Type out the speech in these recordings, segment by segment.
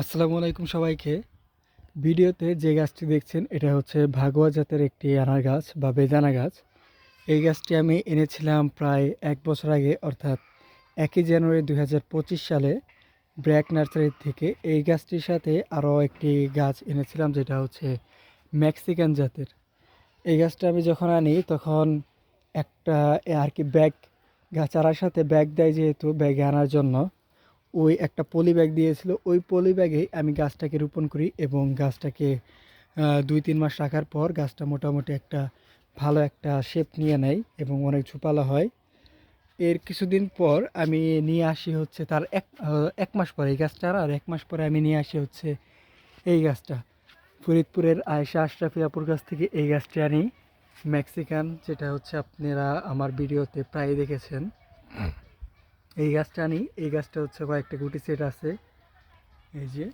আসসালামু আলাইকুম সবাইকে। ভিডিওতে যে গাছটি দেখছেন, এটা হচ্ছে ভাগোয়া জাতের একটি আনার গাছ বা বেদানা গাছ। এই গাছটি আমি এনেছিলাম প্রায় এক বছর আগে, অর্থাৎ একই জানুয়ারি দু হাজার পঁচিশ সালে ব্র্যাক নার্সারি থেকে। এই গাছটির সাথে আরও একটি গাছ এনেছিলাম, যেটা হচ্ছে মেক্সিকান জাতের। এই গাছটা আমি যখন আনি, তখন একটা আর কি ব্যাগ, গাছ আনার সাথে ব্যাগ দেয় যেহেতু ব্যাগে আনার জন্য। ওই একটা পলি ব্যাগ দিয়েছিল। ওই পলি ব্যাগে আমি গাছটাকে রোপণ করি এবং গাছটাকে দুই তিন মাস রাখার পর গাছটা মোটামুটি একটা ভালো একটা শেপ নিয়ে নেয় এবং অনেক ঝুপালো হয়। এর কিছুদিন পর আমি নিয়ে আসি হচ্ছে তার এক এক মাস পরে এই গাছটা আর এক মাস পরে আমি নিয়ে আসি হচ্ছে এই গাছটা। ফরিদপুরের আয়েশা আশরাফি আপুর কাছ থেকে এই গাছটি আনি। মেক্সিকান যেটা হচ্ছে আপনারা আমার ভিডিওতে প্রায় দেখেছেন। এই গাছটা আনি। এই গাছটা হচ্ছে কয়েকটা গুটি সেট আছে। এই যে,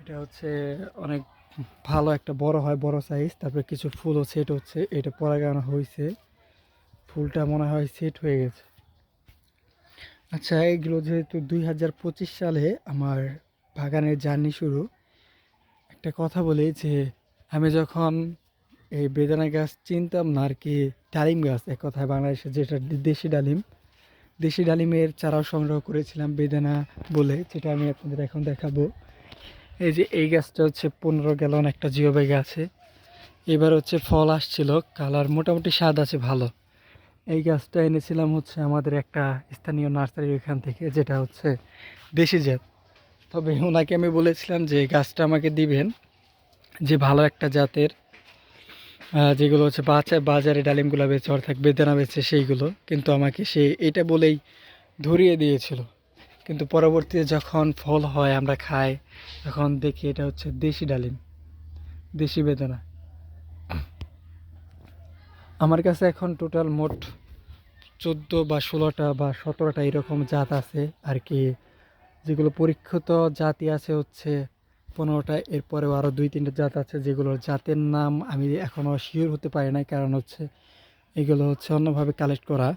এটা হচ্ছে অনেক ভালো একটা বড় হয়, বড় সাইজ তারপরে কিছু ফুলও সেট হচ্ছে। এটা পরাগানো হয়েছে ফুলটা মনে হয় সেট হয়ে গেছে। আচ্ছা এগুলো যেহেতু দুই হাজার পঁচিশ সালে আমার বাগানের জার্নি শুরু, একটা কথা বলি যে, আমি যখন এই বেদানা গাছ চিনতাম না আর কি, ডালিম গাছ, এক কথায় বাংলাদেশে যেটা দেশি ডালিম দেশি ডালিমের চারাও সংগ্রহ করেছিলাম, বেদানা বলে, যেটা আমি আপনাদের এখন দেখাবো। এই যে এই গাছটা হচ্ছে পনেরো গ্যালন একটা জিও ব্যাগ আছে। এবার হচ্ছে ফল আসছিল, কালার মোটামুটি স্বাদ আছে, ভালো। এই গাছটা এনেছিলাম হচ্ছে আমাদের একটা স্থানীয় নার্সারির ওইখান থেকে, যেটা হচ্ছে দেশি জাত। তবে ওনাকে আমি বলেছিলাম যে গাছটা আমাকে দিবেন, যে ভালো একটা জাতের যেগুলো হচ্ছে বাজারে ডালিমগুলো বেচে, অর্থাৎ বেদানা বেচে, সেইগুলো। কিন্তু আমাকে সে এটা বলেই ধরিয়ে দিয়েছিল। কিন্তু পরবর্তীতে যখন ফল হয়, আমরা খাই, তখন দেখি এটা হচ্ছে দেশি ডালিম, দেশি বেদানা। আমার কাছে এখন টোটাল মোট চোদ্দ বা ষোলোটা বা সতেরোটা এরকম জাত আছে আর কি। যেগুলো পরীক্ষিত জাতি আছে হচ্ছে পনেরোটা, এরপরেও আরও দুই, তিনটা জাত আছে যেগুলোর জাতের নাম আমি এখনও শিওর হতে পারি না কারণ হচ্ছে এগুলো হচ্ছে অন্যভাবে কালেক্ট করা।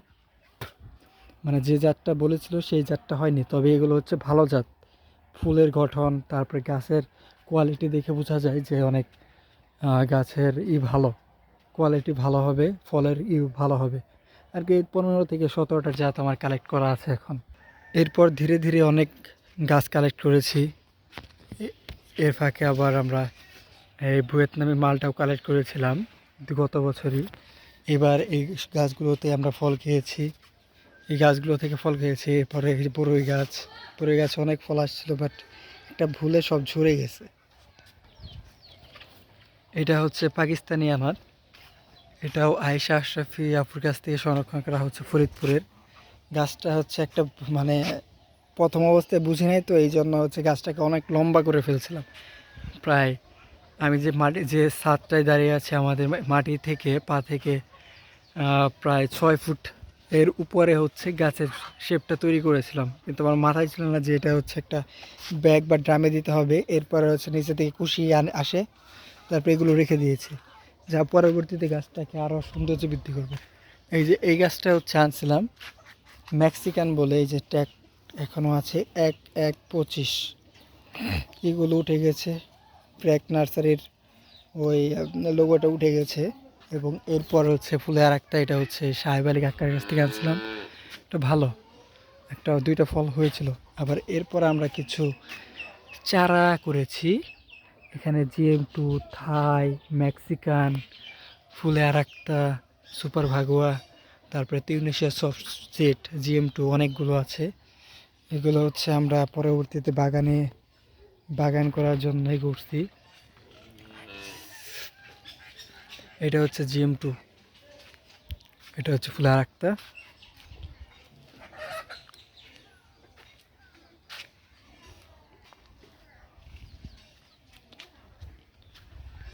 মানে যে জাতটা বলেছিল সেই জাতটা হয়নি। তবে এগুলো হচ্ছে ভালো জাত। ফুলের গঠন, তারপরে গাছের কোয়ালিটি দেখে বোঝা যায় যে অনেক গাছের ই ভালো। কোয়ালিটি ভালো হবে, ফলের ই ভালো হবে। আর কি পনেরো থেকে সতেরোটা জাত আমার কালেক্ট করা আছে এখন। এরপর ধীরে ধীরে অনেক গাছ কালেক্ট করেছি। এর ফাঁকে আবার আমরা এই ভিয়েতনামি মালটাও কালেক্ট করেছিলাম গত বছরই। এবার এই গাছগুলোতে আমরা ফল খেয়েছি। এই গাছগুলো থেকে ফল খেয়েছি, এরপরে বড়ই গাছ। বড়ই গাছে অনেক ফল আসছিল বাট একটা ভুলে সব ঝরে গেছে। এটা হচ্ছে পাকিস্তানি আমার। এটাও আয়েশা আশরাফি আপুর কাছ থেকে সংরক্ষণ করা হচ্ছে ফরিদপুরের। গাছটা হচ্ছে একটা মানে প্রথম অবস্থায় বুঝি নাই তো এই জন্য হচ্ছে গাছটাকে অনেক লম্বা করে ফেলছিলাম। প্রায় আমি যে মাটি, যে ছাদটায় দাঁড়িয়ে আছে আমাদের মাটি থেকে, পা থেকে প্রায় ছয় ফুট এর উপরে হচ্ছে গাছের শেপটা তৈরি করেছিলাম। কিন্তু আমার মাথায় ছিল না যে এটা হচ্ছে একটা ব্যাগ বা ড্রামে দিতে হবে। এরপরে হচ্ছে নিচে থেকে কুশি আসে, তারপরে এগুলো রেখে দিয়েছি। যা পরবর্তীতে গাছটাকে আরও সৌন্দর্য বৃদ্ধি করবে। এই যে, এই গাছটা হচ্ছে আনছিলাম, মেক্সিকান বলে এই যে ট্যাগ এখনও আছে এক এক, পঁচিশ। এগুলো উঠে গেছে। ব্র্যাক নার্সারির ওই লোগোটা উঠে গেছে এবং এরপর হচ্ছে ফুলে আর একটা এটা হচ্ছে সাহেব আলী কাকার কাছ থেকে আনছিলাম। এটা ভালো। একটা, দুইটা ফল হয়েছিল। আবার এরপর আমরা কিছু চারা করেছি। এখানে জিএম টু, থাই, মেক্সিকান, ফুলে আর একটা সুপার ভাগুয়া, তারপরে Tunisia soft set, G M two, অনেকগুলো আছে। এগুলো হচ্ছে আমরা পরবর্তীতে বাগানে, বাগান করার জন্যই করছি এটা হচ্ছে জিএম টু। এটা হচ্ছে ফুলার একটা